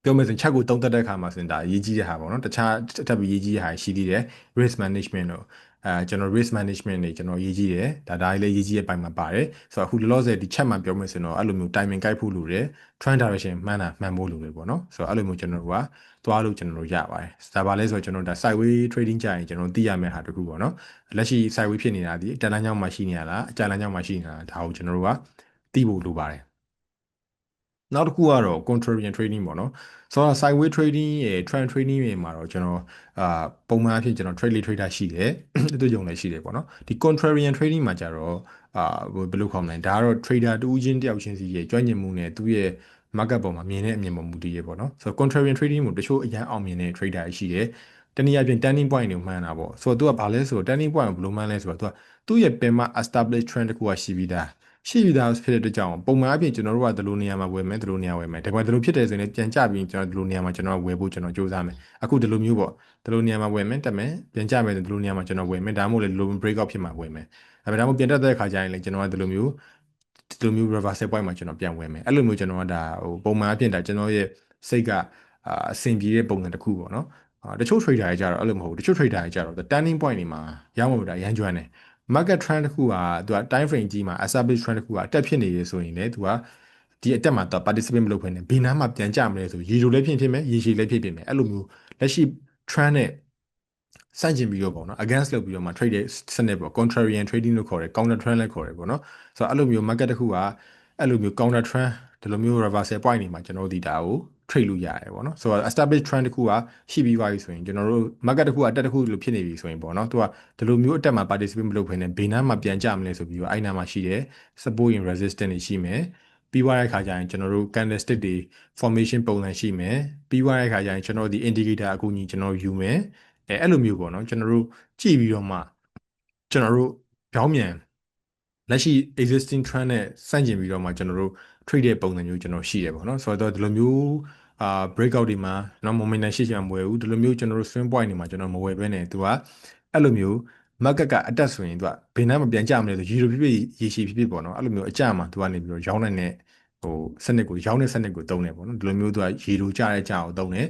ပြောမယ်ဆိုရင်ချက်ကိုတုံးတက်တဲ့ခါမှာဆိုရင်ဒါအရေးကြီးတဲ့ဟာပေါ့နော်တခြားထပ်ပြီးရေးကြီးတဲ့ဟာရှိသေးတယ် risk management တို့ အဲကျွန်တော် risk management တွေကျွန်တော်ရေးကြည့်တယ်ဒါဒါလည်းရေးကြည့်ရဲ့ပိုင်းမှာပါတယ်ဆိုတော့အခုလောလောဆယ်ဒီ chat မှာပြောမယ်ဆိုတော့အဲ့လိုမျိုး timing ကိုက်ဖို့လိုတယ် trend direction မှန်းတာမှန်ဖို့လိုတယ်ပေါ့နော်ဆိုတော့အဲ့လိုမျိုးကျွန်တော်တို့ကသွားလို့ကျွန်တော်တို့ရပါတယ်ဒါပါလဲဆိုတော့ကျွန်တော်ဒါ sideways trading ကြရင်ကျွန်တော်သိရမယ့်ဟာတခုပေါ့နော်လက်ရှိ sideways ဖြစ်နေတာဒီတက်လမ်းကြောင်းမှာရှိနေရလားအကြလမ်းကြောင်းမှာရှိနေတာဒါကိုကျွန်တော်တို့ကသိဖို့လိုပါတယ် နောက်တစ်ခုကတော့ contrarian trading ပေါ့နော်ဆိုတော့ sideways trading ရယ် trend trading ရယ်မှာတော့ကျွန်တော်အာပုံမှန်အဖြစ်ကျွန်တော် trade trader ရှိတယ်အတူယုံလည်းရှိတယ်ပေါ့နော်ဒီ contrarian trading မှာကြတော့အာဘယ်လိုခေါ်မလဲဒါကတော့ trader တူးချင်းတယောက်ချင်းစီရဲ့ကျွမ်းကျင်မှုနဲ့သူ့ရဲ့ market ပေါ်မှာမြင်တဲ့အမြင်ပေါ်မူတည်ရပေါ့နော်ဆိုတော့ contrarian trading ကိုတချို့အရန်အောင်မြင်တဲ့ trader ရှိတယ်တနည်းအားဖြင့် turning point ကိုမှန်းတာပေါ့ဆိုတော့သူကဘာလဲဆိုတော့ turning point ကိုဘယ်လိုမှန်းလဲဆိုတော့သူကသူ့ရဲ့ပင်မ establish trend တခုကရှိပြီးသား ရှိပြီးသားဖြစ်တဲ့အတွက်ကြောင့်ပုံမှန်အပြင်ကျွန်တော်တို့ကဒီလိုနေရာမှာဝယ်မယ်ဒီလိုနေရာဝယ်မယ်ဒါပေမဲ့ဒီလိုဖြစ်တယ်ဆိုရင်ပြန်ကြပြီးကျွန်တော်ဒီလိုနေရာမှာကျွန်တော်ဝယ်ဖို့ကျွန်တော်စူးစမ်းမယ်အခုဒီလိုမျိုးပေါ့ဒီလိုနေရာမှာဝယ်မယ်တက်မယ်ပြန်ကြမယ်ဒီလိုနေရာမှာကျွန်တော်ဝယ်မယ်ဒါမှမဟုတ်လေဒီလို break out ဖြစ်မှာဝယ်မယ်ဒါပေမဲ့ဒါမှမဟုတ်ပြန်တက်တဲ့ခါကျရင်လေကျွန်တော်ကဒီလိုမျိုးဒီလိုမျိုး reversal point မှာကျွန်တော်ပြန်ဝယ်မယ်အဲ့လိုမျိုးကျွန်တော်ကဒါဟိုပုံမှန်အပြင်ဒါကျွန်တော်ရဲ့စိတ်ကအအဆင်ပြေတဲ့ပုံစံတစ်ခုပေါ့နော်အာတချို့ trader တွေကြတော့အဲ့လိုမဟုတ်ဘူးတချို့ trader တွေကြတော့ turning point တွေမှာရောင်းဖို့ဒါရမ်းကျွမ်းတယ် market trend တစ်ခုကသူက time frame ကြီးမှာ establish trend တစ်ခုကအတက်ဖြစ်နေရဆိုရင်လည်းသူကဒီအတက်မှာတော့ participate မလုပ်ခွင့်နဲ့ဘယ်နားမှာပြန်ကြမလဲဆိုရေတိုလည်းဖြစ်ဖြစ်မယ်ရေရှည်လည်းဖြစ်ဖြစ်မယ်အဲ့လိုမျိုးလက်ရှိ trend နဲ့စန့်ကျင်ပြီးတော့ပေါ့နော် against လုပ်ပြီးတော့မှ trade စနစ်ပေါ့ contrarian trading လို့ခေါ်တယ် counter trend လည်းခေါ်တယ်ပေါ့နော်ဆိုတော့အဲ့လိုမျိုး market တစ်ခုကအဲ့လိုမျိုး counter trend ဒီလိုမျိုး reversal point တွေမှာကျွန်တော်တို့ဒီဒါကို trade လို့ရတယ်ပေါ့နော်ဆိုတော့ establish trend တစ်ခုကရှိပြီးသွားပြီဆိုရင်ကျွန်တော်တို့ market တစ်ခုကအတက်တစ်ခုလို့ဖြစ်နေပြီဆိုရင်ပေါ့နော်သူကဒီလိုမျိုးအတက်မှာ participate မလုပ်ဘဲနဲ့ဘေးနားမှာပြန်ကြမလဲဆိုပြီးတော့အဲ့နားမှာရှိတယ် support and resistance တွေရှိမယ်ပြီးသွားတဲ့အခါကျရင်ကျွန်တော်တို့ candlestick တွေ formation ပုံစံရှိမယ်ပြီးသွားတဲ့အခါကျရင်ကျွန်တော်တို့ဒီ indicator အကူအညီကျွန်တော်တို့ယူမယ်အဲအဲ့လိုမျိုးပေါ့နော်ကျွန်တော်တို့ကြည့်ပြီးတော့မှကျွန်တော်တို့ကြောင်းမြန်လက်ရှိ existing trend နဲ့စန့်ကျင်ပြီးတော့မှကျွန်တော်တို့ trade တဲ့ပုံစံမျိုးကျွန်တော်ရှိတယ်ပေါ့နော်ဆိုတော့ဒီလိုမျိုး အာ breakout တွေမှာနော် momentum ရှိချင်မဝယ်ဘူးဒီလိုမျိုးကျွန်တော်တို့ swing point တွေမှာကျွန်တော်မဝယ်ဘဲနဲ့သူကအဲ့လိုမျိုး market ကအတက်ဆိုရင်သူကဘယ်နှမ်းမပြန်ကြမလဲဆိုရီလိုဖြစ်ဖြစ်ရေရှည်ဖြစ်ဖြစ်ပေါ့နော်အဲ့လိုမျိုးအကြမှာသူကနေပြီးတော့ရောင်းနေတဲ့ဟိုစနစ်ကိုရောင်းတဲ့စနစ်ကိုတုံးတယ်ပေါ့နော်ဒီလိုမျိုးသူကရေလိုကြတဲ့ကြကိုတုံးတယ်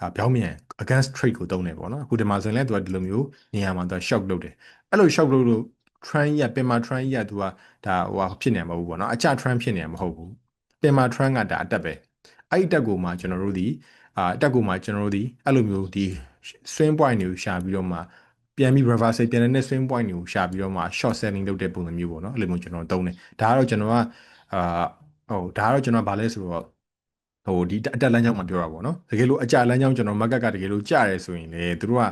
အာပြောင်းမြန် against trade ကိုတုံးတယ်ပေါ့နော်အခုဒီမှာဆိုရင်လည်းသူကဒီလိုမျိုးနေရာမှာသူက shock လုပ်တယ်အဲ့လို shock လုပ်လို့ trend ရပင်မာ trend ရသူကဒါဟိုဖြစ်နေမှာမဟုတ်ဘူးပေါ့နော်အကြ trend ဖြစ်နေမှာမဟုတ်ဘူးပင်မာ trend ကဒါအတက်ပဲ အဲ့ဒီတက်ကိုမှကျွန်တော်တို့ဒီအာတက်ကိုမှကျွန်တော်တို့ဒီအဲ့လိုမျိုးဒီ swing point တွေကိုရှာပြီးတော့မှပြန်ပြီး reversal ပြန်တဲ့ swing point တွေကိုရှာပြီးတော့မှ short selling လုပ်တဲ့ပုံစံမျိုးပေါ့နော်အဲ့လိုမျိုးကျွန်တော်တုံးတယ်ဒါကတော့ကျွန်တော်ကအာဟိုဒါကတော့ကျွန်တော်ဗာလဲဆိုတော့ဟိုဒီအတက်လမ်းကြောင်းမှာပြောတာပေါ့နော်တကယ်လို့အကြလမ်းကြောင်းကျွန်တော် market ကတကယ်လို့ကြရဲဆိုရင်လေသူတို့က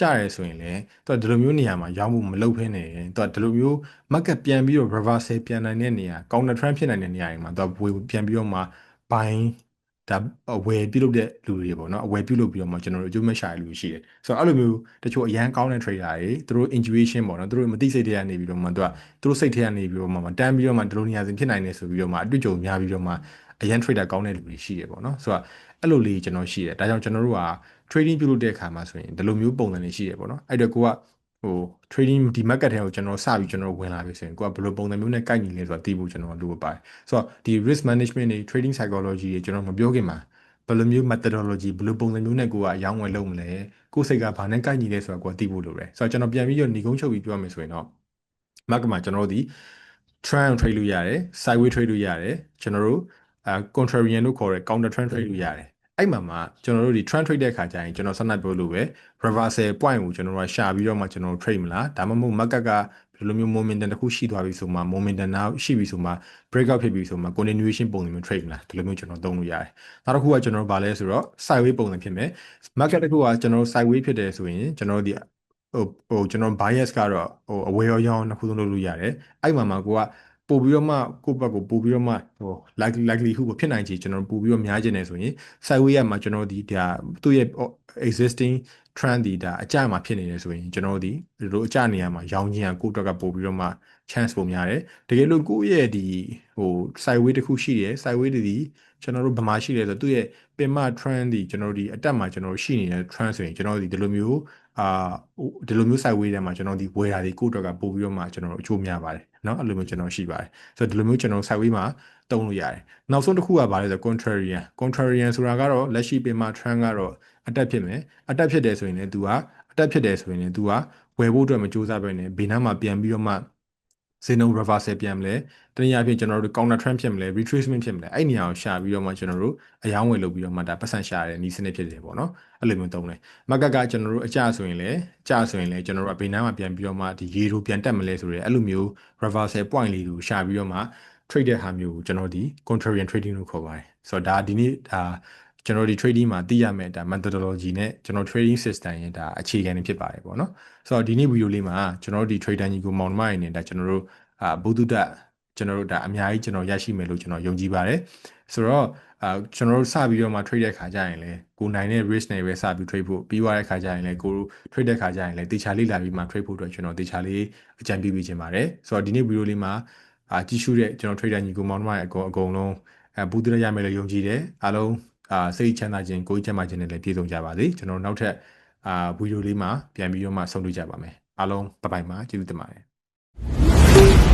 ကြရဲဆိုရင်လည်းသူကဒီလိုမျိုးနေရာမှာရောင်းဖို့မလုပ်ဖ ೇನೆ သူကဒီလိုမျိုး market ပြန်ပြီးတော့ reversal ပြန်နိုင်တဲ့နေရာ counter trend ဖြစ်နိုင်တဲ့နေရာတွေမှာသူကပြန်ပြီးတော့မှ buying ဒါအဝယ်ပြုလုပ်တဲ့လူတွေပေါ့နော်အဝယ်ပြုလုပ်ပြီးတော့မှကျွန်တော်တို့အကျိုးမဲ့ရှာတဲ့လူတွေရှိတယ်ဆိုတော့အဲ့လိုမျိုးတချို့အရန်ကောင်းတဲ့ trader တွေသူတို့ intuition ပေါ့နော်သူတို့မသိစိတ်တွေကနေပြီးတော့မှသူကသူတို့စိတ်ထဲကနေပြီးတော့မှတန်းပြီးတော့မှဒီလိုနေရာစဉ်ဖြစ်နိုင်တယ်ဆိုပြီးတော့မှအတွေ့အကြုံများပြီးတော့မှအရန် trader ကောင်းတဲ့လူတွေရှိတယ်ပေါ့နော်ဆိုတော့အဲ့လိုလေးကျွန်တော်ရှိတယ်ဒါကြောင့်ကျွန်တော်တို့က trading ပြုလုပ်တဲ့အခါမှာဆိုရင်ဒီလိုမျိုးပုံစံတွေရှိတယ်ပေါ့နော်အဲ့တော့ကိုက ဟို trading ဒီ market ထဲကိုကျွန်တော်စပြီးကျွန်တော်ဝင်လာပြီဆိုရင်ကိုကဘယ်လိုပုံစံမျိုးနဲ့ကိုက်ညီလဲဆိုတာသိဖို့ကျွန်တော်လုပ်ပါတယ်ဆိုတော့ဒီ risk management တွေ trading psychology တွေကျွန်တော်မပြောခင်မှာဘယ်လိုမျိုး methodology ဘယ်လိုပုံစံမျိုးနဲ့ကိုကအယောင်းဝယ်လုပ်မလဲကိုယ်စိတ်ကဘာနဲ့ကိုက်ညီလဲဆိုတာကိုသိဖို့လိုတယ်ဆိုတော့ကျွန်တော်ပြန်ပြီးတော့ညီကုန်းချုပ်ပြီးပြောမယ်ဆိုရင်တော့ market မှာကျွန်တော်တို့ဒီ trend trade လို့ရတယ် sideways trade လို့ရတယ်ကျွန်တော်တို့အဲ contrarian လို့ခေါ်တဲ့ counter trend trade လို့ရတယ် အဲ့မှာမှကျွန်တော်တို့ဒီ trend trade တဲ့ခါကျရင်ကျွန်တော်ဆက်နှပ်ပြောလို့ပဲ reversal point ကိုကျွန်တော်တို့ရှာပြီးတော့မှကျွန်တော်တို့ trade မလားဒါမှမဟုတ် market ကဘယ်လိုမျိုး momentum တစ်ခုရှိသွားပြီဆိုမှ momentum နာရှိပြီဆိုမှ breakout ဖြစ်ပြီဆိုမှ continuation ပုံစံမျိုး trade မလားဒီလိုမျိုးကျွန်တော်သုံးလို့ရတယ်နောက်တစ်ခုကကျွန်တော်တို့ဗာလဲဆိုတော့ sideways ပုံစံဖြစ်မယ် market တစ်ခုကကျွန်တော်တို့ sideways ဖြစ်တယ်ဆိုရင်ကျွန်တော်တို့ဒီဟိုဟိုကျွန်တော် bias ကတော့ဟိုအဝယ်ရောရောင်းနှစ်ခုသုံးလုပ်လို့ရတယ်အဲ့မှာမှာကိုက ပို့ပြီးတော့မှကိုယ့်ဘက်ကိုပို့ပြီးတော့မှဟို likely likelihood ကိုဖြစ်နိုင်ချေကျွန်တော်ပို့ပြီးတော့များကျင်နေဆိုရင် sideways ရမှာကျွန်တော်ဒီဒါသူ့ရဲ့ existing trend ဒီဒါအကြမှာဖြစ်နေတယ်ဆိုရင်ကျွန်တော်ဒီဒီလိုအကြနေရာမှာရောင်းခြင်းကကိုယ့်အတွက်ကပို့ပြီးတော့မှ chance ပုံများတယ်တကယ်လို့ကိုယ့်ရဲ့ဒီဟို sideways တစ်ခုရှိတယ် sideways ဒီကျွန်တော်တို့ဗမာရှိတယ်ဆိုသူ့ရဲ့ပင်မ trend ဒီကျွန်တော်ဒီအတက်မှာကျွန်တော်ရှိနေတဲ့ trend ဆိုရင်ကျွန်တော်ဒီဒီလိုမျိုး အာဒီလိုမျိုး sideways ထဲမှာကျွန်တော်ဒီဝယ်တာတွေကိုယ့်အတွက်ကပို့ပြီးတော့မှကျွန်တော်အချိုးများပါတယ်เนาะအဲ့လိုမျိုးကျွန်တော်ရှိပါတယ်ဆိုတော့ဒီလိုမျိုးကျွန်တော် sideways မှာတုံးလို့ရတယ်နောက်ဆုံးတစ်ခုကဘာလဲဆို contrarian contrarian ဆိုတာကတော့လက်ရှိပင်မ trend ကတော့အတက်ဖြစ်မယ်အတက်ဖြစ်တယ်ဆိုရင်လည်း तू ကအတက်ဖြစ်တယ်ဆိုရင်လည်း तू ကဝယ်ဖို့အတွက်မကြိုးစားပဲနဲ့ဘေးနားမှာပြန်ပြီးတော့မှ ဈေးနှုန်း reversal ပြန်မလဲတနည်းအားဖြင့်ကျွန်တော်တို့ counter trend ဖြစ်မလဲ retracement ဖြစ်မလဲအဲ့နေရာကိုရှာပြီးတော့မှကျွန်တော်တို့အယောင်းဝယ်လုပ်ပြီးတော့မှဒါပတ်စံရှာတဲ့နည်းစနစ်ဖြစ်တယ်ပေါ့နော်အဲ့လိုမျိုးသုံးတယ်မကကကျွန်တော်တို့အကြဆိုရင်လည်းအကြဆိုရင်လည်းကျွန်တော်တို့အဘေးနားမှာပြန်ပြီးတော့မှဒီရေတို့ပြန်တက်မလဲဆိုရဲအဲ့လိုမျိုး reversal point လေးကိုရှာပြီးတော့မှ trade တဲ့ဟာမျိုးကိုကျွန်တော်ဒီ contrarian trading လို့ခေါ်ပါတယ်ဆိုတော့ဒါဒီနေ့ဒါ ကျွန်တော်ဒီ trading မှာသိရမယ့်ဒါ methodology နဲ့ကျွန်တော် trading system ရဲ့ဒါအခြေခံတွေဖြစ်ပါတယ်ပေါ့နော်ဆိုတော့ဒီနေ့ဗီဒီယိုလေးမှာကျွန်တော်တို့ဒီ trader ညီကိုမောင်နှမရင်းနဲ့ဒါကျွန်တော်တို့အာဘုဒ္ဓတကျွန်တော်တို့ဒါအများကြီးကျွန်တော်ရရှိမယ်လို့ကျွန်တော်ယုံကြည်ပါတယ်ဆိုတော့အာကျွန်တော်တို့စပြီးတော့မှ trade တဲ့ခါကျရင်လည်းကိုနိုင်တဲ့ risk နဲ့ပဲစပြီး trade ဖို့ပြီးသွားတဲ့ခါကျရင်လည်းကို trade တဲ့ခါကျရင်လည်းတေချာလေးလာပြီးမှ trade ဖို့အတွက်ကျွန်တော်တေချာလေးအကြံပြုပေးခြင်းပါတယ်ဆိုတော့ဒီနေ့ဗီဒီယိုလေးမှာအာကြည့်ရှုတဲ့ကျွန်တော် trader ညီကိုမောင်နှမရဲ့အကုန်အကုန်လုံးအဲဘူးတရရမယ်လို့ယုံကြည်တယ်အားလုံး အာစိတ်ချမ်းသာခြင်းကိုယ်ချမ်းသာခြင်းနဲ့လည်းပြည့်စုံကြပါစေကျွန်တော်နောက်ထပ်အာဗီဒီယိုလေးမှာပြန်ပြီးတော့မှဆုံတွေ့ကြပါမယ်အားလုံးဘိုင်ဘိုင်ပါကျေးဇူးတင်ပါတယ်